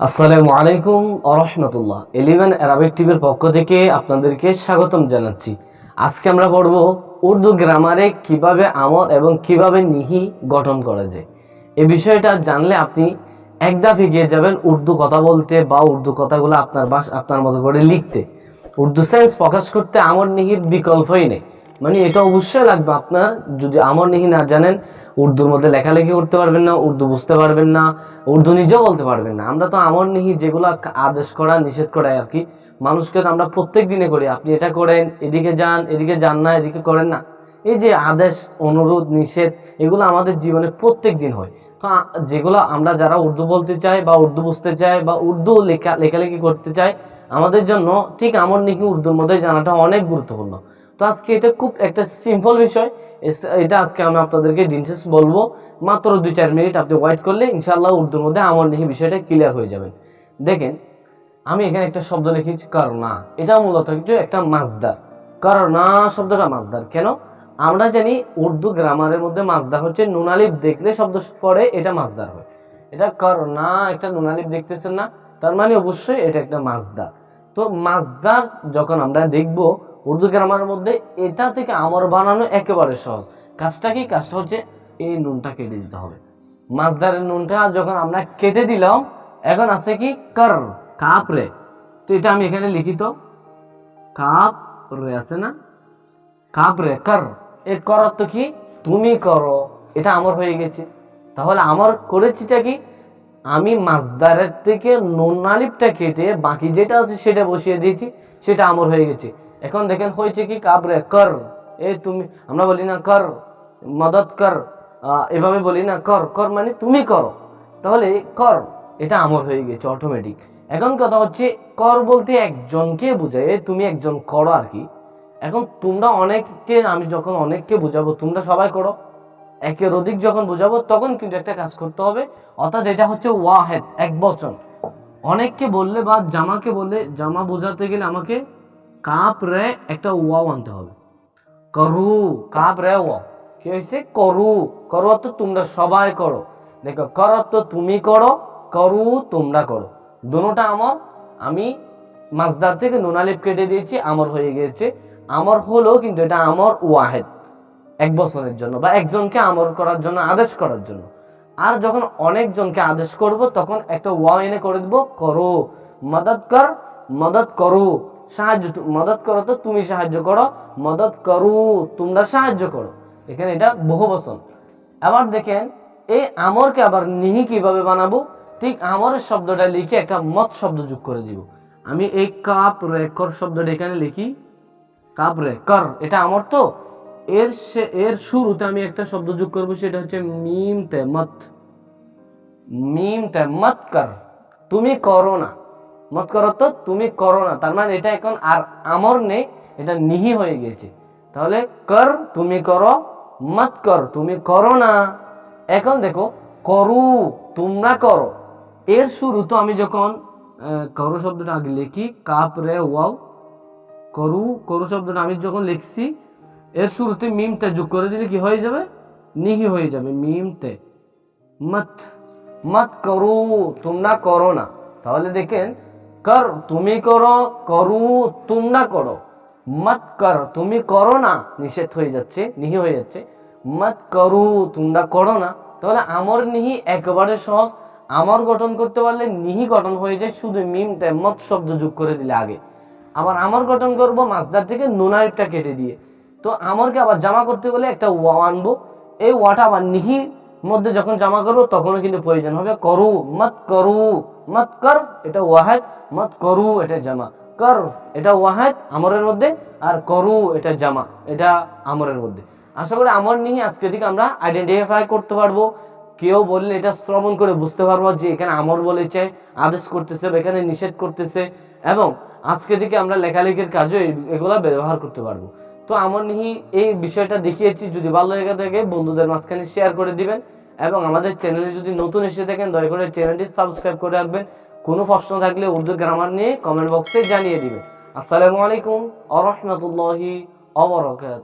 আসসালামু আলাইকুম আরহামতুল্লাহ eleven Arabic টিভির পক্ষ থেকে আপনাদেরকে স্বাগতম জানাচ্ছি। আজকে আমরা পড়ব উর্দু গ্রামারে কীভাবে আমল এবং কীভাবে নিহি গঠন করা যায়। এ বিষয়টা জানলে আপনি এক দাফে গিয়ে যাবেন উর্দু কথা বলতে বা উর্দু কথাগুলো আপনার বাস আপনার মতো করে লিখতে। উর্দু সায়েন্স প্রকাশ করতে আমর নিহির বিকল্পই নেই। মানে এটা অবশ্যই লাগবে আপনার, যদি আমর নিহি না জানেন, উর্দুর মধ্যে লেখালেখি করতে পারবেন না, উর্দু বুঝতে পারবেন না, উর্দু নিজেও বলতে পারবেন না। আমরা তো আমর নিহি যেগুলো আদেশ করা, নিষেধ করা আর কি। মানুষকে তো আমরা প্রত্যেক দিনে করি। আপনি এটা করেন, এদিকে যান এদিকে যান না, এদিকে করেন না। এই যে আদেশ, অনুরোধ, নিষেধ, এগুলো আমাদের জীবনে প্রত্যেক দিন হয়। তো যেগুলো আমরা যারা উর্দু বলতে চাই বা উর্দু বুঝতে চাই বা উর্দু লেখা, লেখালেখি করতে চাই, আমাদের জন্য ঠিক আমার নিহি উর্দুর মধ্যে জানাটা অনেক গুরুত্বপূর্ণ। তো আজকে এটা খুব একটা সিম্পল বিষয়। এটা আজকে আমি আপনাদেরকে ডিটেলস বলব। মাত্র দুই, চার মিনিট আপনি ওয়েট করলে ইনশাল্লাহ উর্দুর মধ্যে আমর নিহি বিষয়টা ক্লিয়ার হয়ে যাবেন। দেখেন, আমি এখানে একটা শব্দ লিখেছি করোনা এটা মূলত কিন্তু একটা মাজদার। করোনা শব্দটা মাজদার। কেন? আমরা জানি উর্দু গ্রামারের মধ্যে মাজদার হচ্ছে নুনালিপ দেখলে শব্দ পরে এটা মাজদার হয়। এটা করোনা একটা নুনালিপ দেখতেছেন না, তার মানে অবশ্যই এটা একটা মাজদার। তো মাজদার যখন আমরা দেখব উর্দু গ্রামারের মধ্যে এটা থেকে আমর বানানো একেবারে সহজ। কাজটা কি? কাজটা হচ্ছে এই নুনটা কেটে দিতে হবে। মাজদারের নুনটা যখন আমরা কেটে দিলাম, এখন আছে কি? কর, কাপ রে। তো এটা আমি এখানে লিখিত কাপ রে আছে না? কাপ রে, কর। এর কর তো কি? তুমি করো। এটা আমার হয়ে গেছে। তাহলে আমার করেছিটা কি? আমি মাজদারের থেকে নুনালিপটা কেটে বাকি যেটা আছে সেটা বসিয়ে দিয়েছি, সেটা আমার হয়ে গেছে। এখন দেখেন হয়েছে কি? কাবরে কর। এ তুমি, আমরা বলি না কর, মদত কর এভাবে বলি না কর। কর মানে তুমি করো। তাহলে কর, এটা আমর হয়ে গেছে অটোমেটিক এখন কথা হচ্ছে, কর বলতে একজনকে বোঝায়। এ তুমি একজন করো আর কি। এখন তোমরা অনেককে, আমি যখন অনেককে বুঝাবো, তোমরা সবাই করো। একের অধিক যখন বোঝাবো, তখন কিন্তু একটা কাজ করতে হবে। অর্থাৎ এটা হচ্ছে ওয়াহেদ, এক বচন। অনেককে বললে বা জামাকে বললে, জামা বোঝাতে গেলে আমাকে কাপ রে একটা ওয়াও আনতে হবে। করু কাপ রে কি হয়েছে? করু। করু অর্থ তোমরা সবাই করো। দেখো, কর অর্থ তুমি করো, করু তোমরা করো। দুটোটা আমার আমি মাজদার থেকে নুনালিপ কেটে দিয়েছি আমার হয়ে গিয়েছে। আমার হলো কিন্তু এটা আমার ওয়াহেদ, এক বছরের জন্য বা একজনকে আমর করার জন্য, আদেশ করার জন্য। আর যখন অনেকজনকে আদেশ করব, তখন একটা ওয়া এনে করে দেবো, করো। মদত কর মদত করো। সাহায্য মদত করো তো তুমি সাহায্য করো। মদত করু, তোমরা সাহায্য করো। এখানে এটা বহু বচন। আবার দেখেন, এই আমরকে আবার নিহি কীভাবে বানাবো? ঠিক আমরের শব্দটা লিখে একটা মত শব্দ যোগ করে দিব। আমি এই কাপ রেকর শব্দটা এখানে লিখি। কাপ রে কর, এটা আমর তো? এর এর শুরুতে আমি একটা শব্দ যোগ করব, সেটা হচ্ছে মিম তে মত। মিম তে মত কর। তুমি করো না। মত করো তো, তুমি করো না। তার মানে এটা এখন আর আমর নেই, এটা নিহি হয়ে গেছে। তাহলে কর, তুমি করো, মত কর, তুমি করো না। এখন দেখো, করু, তোমরা করো। এর শুরু তো আমি যখন করো শব্দটা আগে লিখি, কাপ, রে, ওয়াও, করু করু শব্দটা আমি যখন লিখছি, এর শুরুতে মিমতে যোগ করে দিলে কি হয়ে যাবে? নিহি হয়ে যাবে মিমতে মত মত করু, তোমরা করো না। তাহলে দেখেন কর, তুমি করো, করু তোমরা করো। মত কর, তুমি করো না, নিষেধ হয়ে যাচ্ছে, নিহি হয়ে যাচ্ছে। মত করু তোমরা করো না। তাহলে আমর নিহি একেবারে সহজ। আমর গঠন করতে পারলে নিহি গঠন হয়ে যায় শুধু মিমতে মত শব্দ যোগ করে দিলে আগে। আবার আমর গঠন করব মাছদার থেকে নুনারিপটা কেটে দিয়ে। তো আমরকে আবার জামা করতে গেলে একটা ওয়া আনব। এই ওয়াটা আবার নিহির মধ্যে যখন জামা করব, তখনও কিন্তু প্রয়োজন হবে করু, মত করু, মত কর, এটা ওয়াহেদ, মত করু, এটা জামা। কর, এটা ওয়াহেদ, আমরের মধ্যে, আর করু, এটা জামা, এটা আমরের মধ্যে। আশা করি আমর নিয়ে আজকে থেকে আমরা আইডেন্টিফাই করতে পারব। কেউ বললে এটা শ্রবণ করে বুঝতে পারব যে এখানে আমর বলেছে, আদেশ করতেছে বা এখানে নিষেধ করতেছে, এবং আজকে থেকে আমরা লেখালেখির এই- এগুলা ব্যবহার করতে পারব। তো আমার নিহি এই বিষয়টা দেখিয়েছি। যদি ভালো লেগে থাকে, বন্ধুদের মাঝখানে শেয়ার করে দিবেন এবং আমাদের চ্যানেলে যদি নতুন এসে থাকেন, দয়া করে চ্যানেলটি সাবস্ক্রাইব করে রাখবেন। কোনো প্রশ্ন থাকলে উর্দু গ্রামার নিয়ে কমেন্ট বক্সে জানিয়ে দিবেন। আসসালামু আলাইকুম আ রহমতুল্লাহি অবরকাত